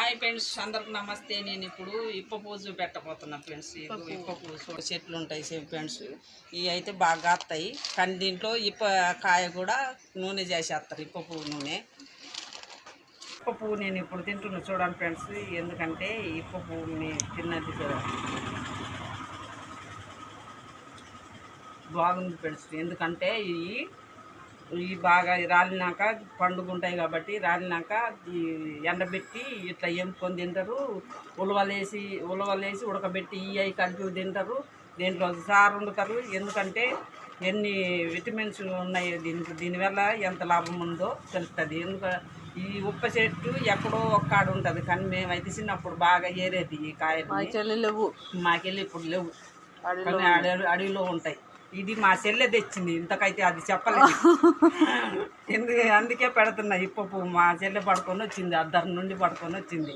Hi friends అందరికి నమస్తే. నేను ఇప్పుడు ఇప్ప పూజ పెట్టబోతున్నా ఫ్రెండ్స్. ఇప్ప పూజ. చెట్లు ఉంటాయి సేమ్ ఫ్రెండ్స్. ఇవి అయితే బాగా కాస్తాయి. కానీ దీంట్లో ఇప్ప కాయ కూడా నూనె చేసేస్తారు ఇప్ప పువ్వు నూనె. ఇప్ప పువ్వు నేను ఇప్పుడు తింటున్నా చూడండి ఫ్రెండ్స్. ఎందుకంటే ఇప్ప పువ్వుని తిన్నది బాగుంది ఫ్రెండ్స్. ఎందుకంటే ఇవి ఇవి బాగా రాలినాక పండుగుంటాయి కాబట్టి రాలినాక ఈ ఎండబెట్టి ఇట్లా ఎంపుకొని తింటారు? ఉలవలేసి ఉలవలేసి ఉడకబెట్టి ఇవి కలిపి తింటారు. దీంట్లో సారు వండుతారు. ఎందుకంటే ఎన్ని విటమిన్స్ ఉన్నాయి దీనికి దీనివల్ల ఎంత లాభం ఉందో తెలుస్తుంది ఎందుక ఈ ఉప్ప చెట్టు ఎక్కడో ఒక్కాడ ఉంటుంది. కానీ మేమైతే చిన్నప్పుడు బాగా ఏరేది ఈ కాయలు చెల్లి లేవు. మాకెళ్ళి ఇప్పుడు లేవు. కానీ అడవిలో ఉంటాయి. ఇది మా చెల్లె తెచ్చింది. ఇంతకైతే అది చెప్పలేదు. ఎందుకు అందుకే పెడుతున్నా ఇప్ప పువ్వు మా చెల్లె పడుకొని వచ్చింది అద్దరి నుండి పడుకొని వచ్చింది.